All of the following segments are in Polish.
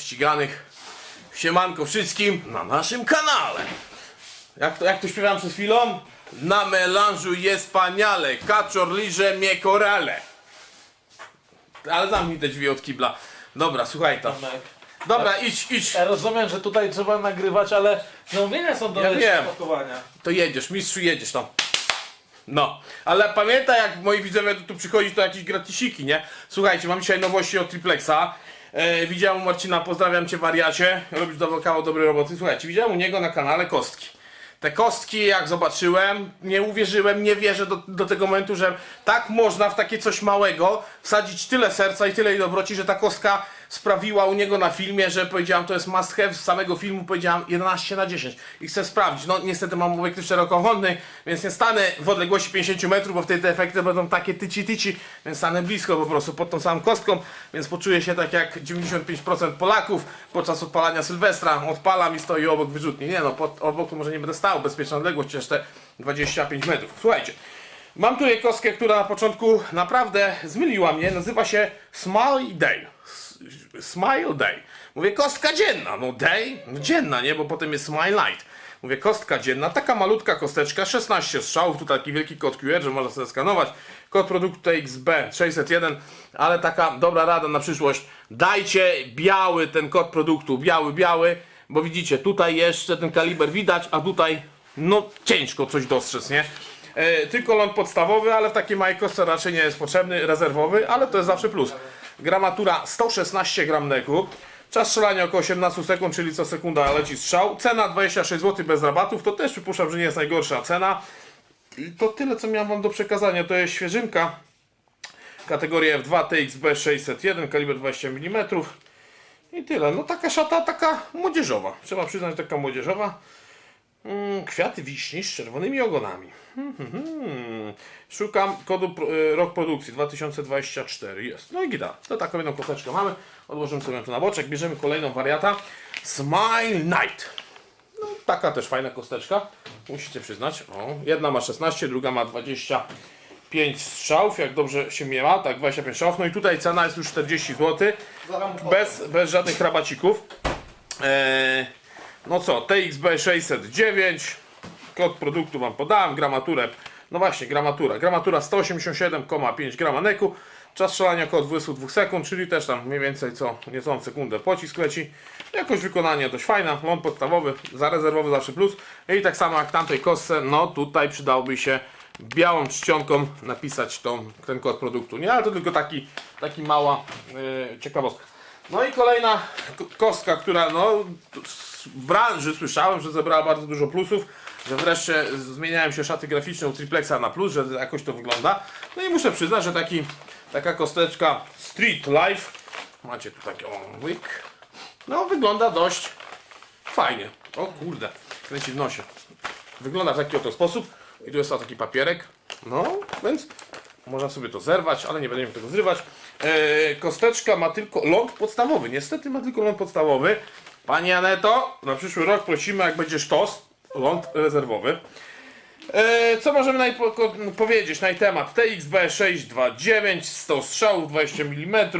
ściganych. Siemanko wszystkim na naszym kanale. Jak to, jak to śpiewałem przed chwilą? Na melanżu jest wspaniale, kaczor liże mnie korale. Ale zamknij te drzwi od kibla. Dobra, słuchaj to. Tomek. Dobra, idź, idź. Ja rozumiem, że tutaj trzeba nagrywać, ale zamówienia są do Ja wiem. pakowania. To jedziesz, mistrzu jedziesz tam. No, ale pamiętaj jak moi widzowie tu, tu przychodzi to jakieś gratisiki, nie? Słuchajcie, mam dzisiaj nowości od Triplexa. E, widziałem Marcina, pozdrawiam cię wariacie, robisz do kawał dobrej roboty. Słuchajcie, widziałem u niego na kanale kostki. Te kostki, jak zobaczyłem, nie uwierzyłem, nie wierzę do, do tego momentu, że tak można w takie coś małego wsadzić tyle serca i tyle dobroci, że ta kostka sprawiła u niego na filmie, że powiedziałem, to jest must have z samego filmu, powiedziałem 11 na 10 i chcę sprawdzić. No niestety mam obiektyw szerokokątny, więc nie stanę w odległości 50 metrów, bo wtedy te efekty będą takie tyci tyci, więc stanę blisko po prostu pod tą samą kostką, więc poczuję się tak jak 95% Polaków podczas odpalania Sylwestra, odpalam i stoi obok wyrzutni. Nie no, pod, obok to może nie będę stał, bezpieczna odległość, te 25 metrów. Słuchajcie, mam tutaj kostkę, która na początku naprawdę zmyliła mnie, nazywa się Smile Day. Smile Day. Mówię, kostka dzienna. No day, no dzienna, nie? Bo potem jest Smile Night. Mówię, kostka dzienna, taka malutka kosteczka, 16 strzałów, tu taki wielki kod QR, że można sobie skanować. Kod produktu TXB 601, ale taka dobra rada na przyszłość. Dajcie biały ten kod produktu, biały, biały, bo widzicie, tutaj jeszcze ten kaliber widać, a tutaj no ciężko coś dostrzec, nie? E, tylko ląd podstawowy, ale w takiej małej kostce raczej nie jest potrzebny, rezerwowy, ale to jest zawsze plus. Gramatura 116 gram neku. Czas strzelania około 18 sekund, czyli co sekunda leci strzał. Cena 26 zł bez rabatów, to też przypuszczam, że nie jest najgorsza cena. I to tyle, co miałem Wam do przekazania. To jest świeżynka. Kategoria F2 TXB 601, kaliber 20 mm. I tyle. No taka szata, taka młodzieżowa. Trzeba przyznać, taka młodzieżowa. Mm, kwiaty wiśni z czerwonymi ogonami. Hmm, hmm, hmm. Szukam kodu y, rok produkcji 2024. Jest. No i gita. To taką jedną kosteczkę mamy. Odłożymy sobie tu na boczek. Bierzemy kolejną wariata. Smile Night. No, taka też fajna kosteczka. Musicie przyznać. O, jedna ma 16, druga ma 25 strzałów, jak dobrze się miewa. Tak, 25 strzałów. No i tutaj cena jest już 40 zł. Bez, bez żadnych rabacików. Eee, no co, TXB 609, kod produktu Wam podałem, gramaturę, no właśnie, gramatura, gramatura 187,5 grama neku, czas strzelania około 22 sekund, czyli też tam mniej więcej co niecałą sekundę pocisk leci, jakość wykonania dość fajna, ląd podstawowy, zarezerwowy zawsze plus. I tak samo jak tamtej kostce, no tutaj przydałoby się białą czcionką napisać tą, ten kod produktu, nie, ale to tylko taki, taki mała yy, ciekawostka. No i kolejna kostka, która no, w branży słyszałem, że zebrała bardzo dużo plusów, że wreszcie zmieniają się szaty graficzne u Triplexa na plus, że jakoś to wygląda. No i muszę przyznać, że taki, taka kosteczka Street Life, macie tu taki łyk, no wygląda dość fajnie. O kurde, kręci w nosie. Wygląda w taki oto sposób i tu jest taki papierek, no więc można sobie to zerwać, ale nie będziemy tego zrywać. E, kosteczka ma tylko ląd podstawowy. Niestety ma tylko ląd podstawowy. Pani Aneto, na przyszły rok prosimy, jak będzie sztos, ląd rezerwowy. E, co możemy najpo, powiedzieć na temat? TXB 629, 100 strzałów, 20 mm,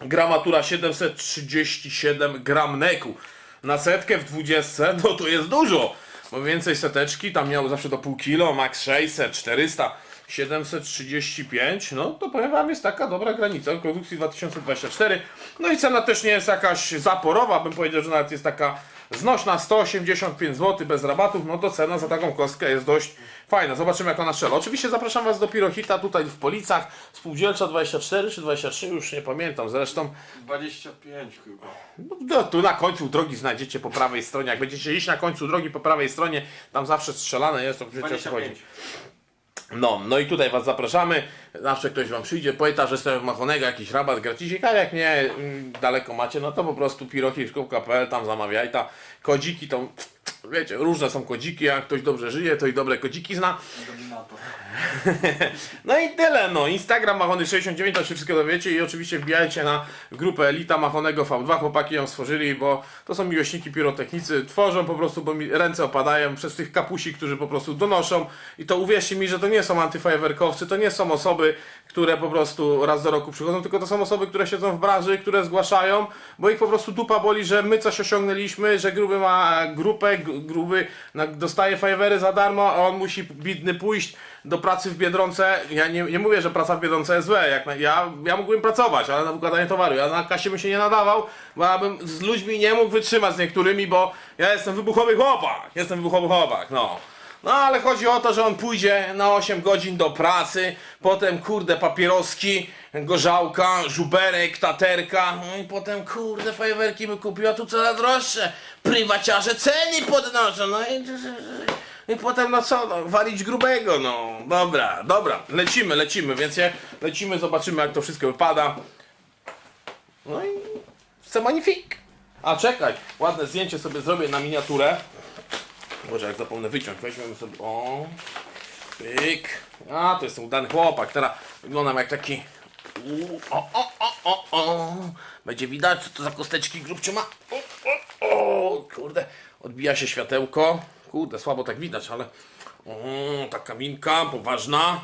gramatura 737 gram neku. Na setkę w 20, no to jest dużo, bo więcej seteczki, tam miał zawsze do pół kilo, max 600, 400, 735, no to powiem Wam jest taka dobra granica produkcji 2024. No i cena też nie jest jakaś zaporowa, bym powiedział, że nawet jest taka znośna, 185 zł bez rabatów, no to cena za taką kostkę jest dość fajna. Zobaczymy jak ona strzela. Oczywiście zapraszam Was do Pirohita tutaj w Policach, Spółdzielcza 24 czy 23, już nie pamiętam zresztą. 25 chyba. No, tu na końcu drogi znajdziecie po prawej stronie. Jak będziecie iść na końcu drogi po prawej stronie, tam zawsze strzelane jest, to co chodzi. 25. No, no i tutaj Was zapraszamy. Zawsze ktoś Wam przyjdzie, poeta, że stoją w Machonego jakiś rabat, gracisik, a jak nie, mm, daleko macie, no to po prostu pirochit.pl, tam zamawiaj, ta kodziki to wiecie, różne są kodziki, jak ktoś dobrze żyje, to i dobre kodziki zna. No i tyle, no. Instagram Machony69, to się wszystko dowiecie i oczywiście wbijajcie na grupę Elita Machonego V2. Chłopaki ją stworzyli, bo to są miłośniki pirotechnicy. Tworzą po prostu, bo mi ręce opadają przez tych kapusi, którzy po prostu donoszą. I to uwierzcie mi, że to nie są antyfajerwerkowcy, to nie są osoby, które po prostu raz do roku przychodzą, tylko to są osoby, które siedzą w branży, które zgłaszają, bo ich po prostu dupa boli, że my coś osiągnęliśmy, że gruby ma grupę, gruby dostaje fajerwery za darmo, a on musi bidny pójść do pracy w Biedronce. Ja nie, nie mówię, że praca w Biedronce jest złe. Jak na, ja, ja mógłbym pracować, ale na wykładanie towaru. Ja na kasie bym się nie nadawał, bo ja bym z ludźmi nie mógł wytrzymać z niektórymi, bo ja jestem wybuchowy chłopak. Jestem wybuchowy chłopak, no. No ale chodzi o to, że on pójdzie na 8 godzin do pracy, potem kurde papieroski, gorzałka, żuberek, taterka, no i potem kurde fajerwerki by kupił, a tu coraz droższe. Prywaciarze ceny podnoszą, no i... I potem no co, no, walić grubego, no. Dobra, dobra, lecimy, lecimy, więc je, lecimy, zobaczymy jak to wszystko wypada. No i c'est magnifique. A czekaj, ładne zdjęcie sobie zrobię na miniaturę. Może jak zapomnę wyciąć, weźmiemy sobie, o, pyk. A, to jest udany chłopak, teraz wyglądam jak taki, o, o, o, o, o. Będzie widać, co to za kosteczki grubciu ma. O, o, o, kurde, odbija się światełko. Kurde, słabo tak widać, ale o, taka minka poważna.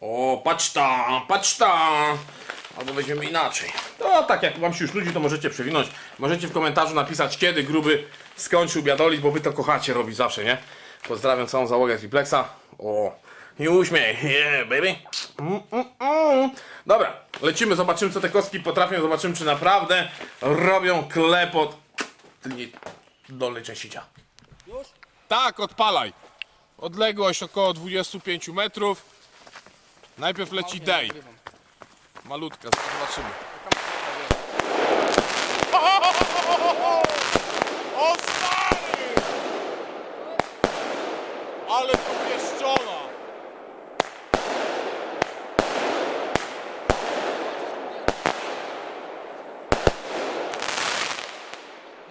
O, patrz ta, patrz ta. Albo weźmiemy inaczej. No tak, jak wam się już nudzi, to możecie przewinąć. Możecie w komentarzu napisać, kiedy gruby skończył biadolić, bo wy to kochacie robić zawsze, nie? Pozdrawiam całą załogę Triplexa. O, i uśmiech, yeah, baby. Mm, mm, mm. Dobra, lecimy, zobaczymy co te kostki potrafią, zobaczymy czy naprawdę robią klepot tylnej dolnej części ciała. Tak, odpalaj. Odległość około 25 metrów. Najpierw leci day. Malutka, zobaczymy. O stary! Ale to pieszczona!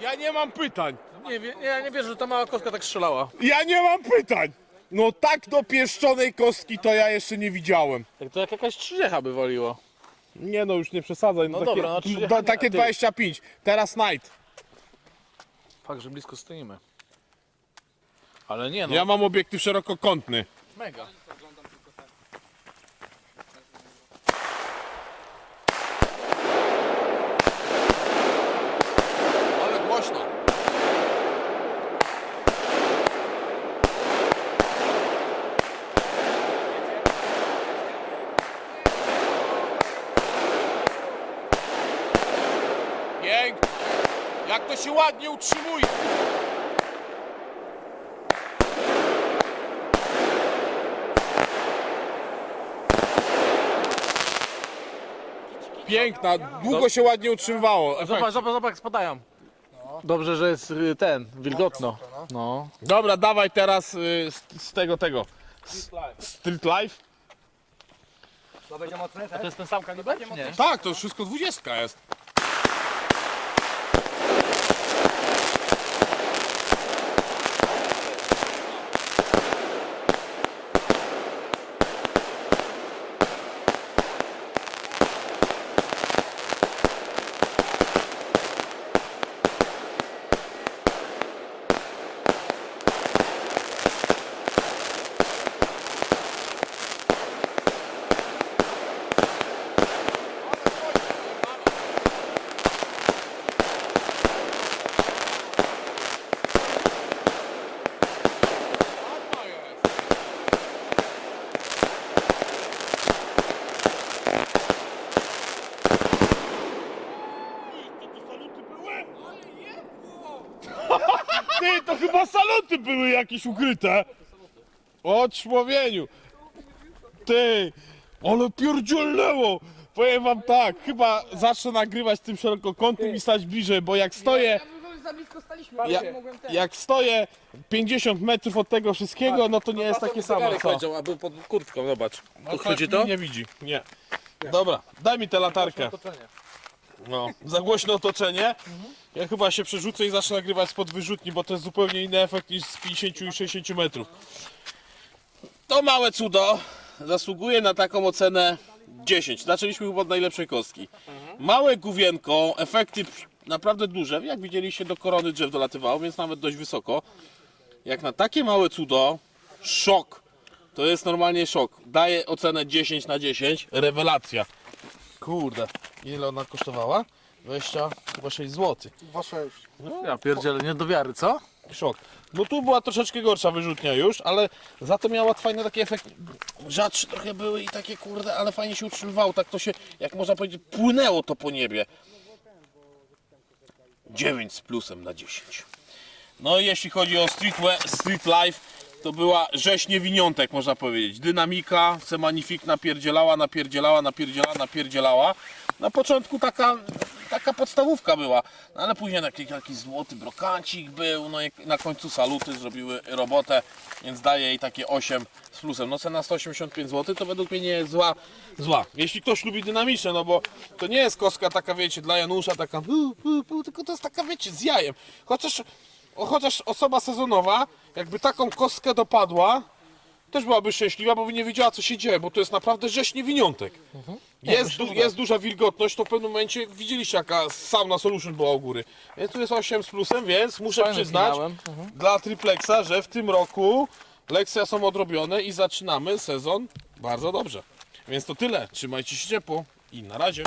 Ja nie mam pytań. Nie, wie- ja nie wierzę, że ta mała kostka tak strzelała. Ja nie mam pytań. No tak do pieszczonej kostki to ja jeszcze nie widziałem. Tak to jak jakaś trzydziecha by waliło. Nie no, już nie przesadzaj. No takie, dobra, no, nie, takie a ty? 25. Teraz night. Fakt, że blisko stoimy. Ale nie no, Ja mam obiektyw szerokokątny. mega. Jak to się ładnie utrzymuje. Piękna, długo się ładnie utrzymywało. Efekt. Zobacz, zobacz, zobacz jak spadają. Dobrze, że jest y, ten, wilgotno. No. Dobra, dawaj teraz y, z, z tego, tego. Street Life? To będzie mocne, To tak? jest ten sam kaliber? Nie. Tak, to już wszystko 20 jest. Ty, to chyba saluty były jakieś ukryte. O człowieniu. Ty, ale pierdzielnęło. Powiem wam tak, chyba zacznę nagrywać tym szerokokątem i stać bliżej, bo jak stoję, Ja bym za blisko staliśmy, ale Ja- nie mogłem ten. jak stoję 50 metrów od tego wszystkiego, no to nie jest takie samo. Co? powiedział, a był pod kurtką, zobacz. No Uchwyci tak to? Nie widzi, nie. Dobra, daj mi tę latarkę. Otoczenie. No, za głośne otoczenie. Ja chyba się przerzucę i zacznę nagrywać spod wyrzutni, bo to jest zupełnie inny efekt niż z 50 i 60 metrów. To małe cudo zasługuje na taką ocenę 10. Zaczęliśmy chyba od najlepszej kostki. Małe główienko, efekty naprawdę duże. Jak widzieliście, do korony drzew dolatywało, więc nawet dość wysoko. Jak na takie małe cudo, szok. To jest normalnie szok. Daję ocenę 10 na 10. Rewelacja. Kurde, ile ona kosztowała? 26 zł. 2,6. Ja pierdzielę, nie do wiary, co? Szok. No tu była troszeczkę gorsza wyrzutnia już, ale za to miała fajny taki efekt. Rzadsze trochę były i takie kurde, ale fajnie się utrzymywało. Tak to się, jak można powiedzieć, płynęło to po niebie. 9 z plusem na 10. No i jeśli chodzi o street, street life, to była rzeź niewiniątek, można powiedzieć. Dynamika, Semanifik napierdzielała, napierdzielała, napierdzielała, napierdzielała. Na początku taka, taka podstawówka była, no ale później taki, taki złoty brokancik był, no i na końcu saluty zrobiły robotę, więc daję jej takie 8 z plusem. No cena 185 zł to według mnie nie jest zła, zła. Jeśli ktoś lubi dynamiczne, no bo to nie jest kostka taka, wiecie, dla Janusza, taka, tylko to jest taka, wiecie, z jajem. Chociaż chociaż osoba sezonowa, jakby taką kostkę dopadła, też byłaby szczęśliwa, bo by nie wiedziała, co się dzieje, bo to jest naprawdę rzeź niewiniątek. Jest, du- jest duża wilgotność, to w pewnym momencie widzieliście, jaka sauna solution była u góry. Więc tu jest 8 z plusem, więc muszę Fajny przyznać finałem. dla triplexa, że w tym roku lekcje są odrobione i zaczynamy sezon bardzo dobrze. Więc to tyle. Trzymajcie się ciepło i na razie.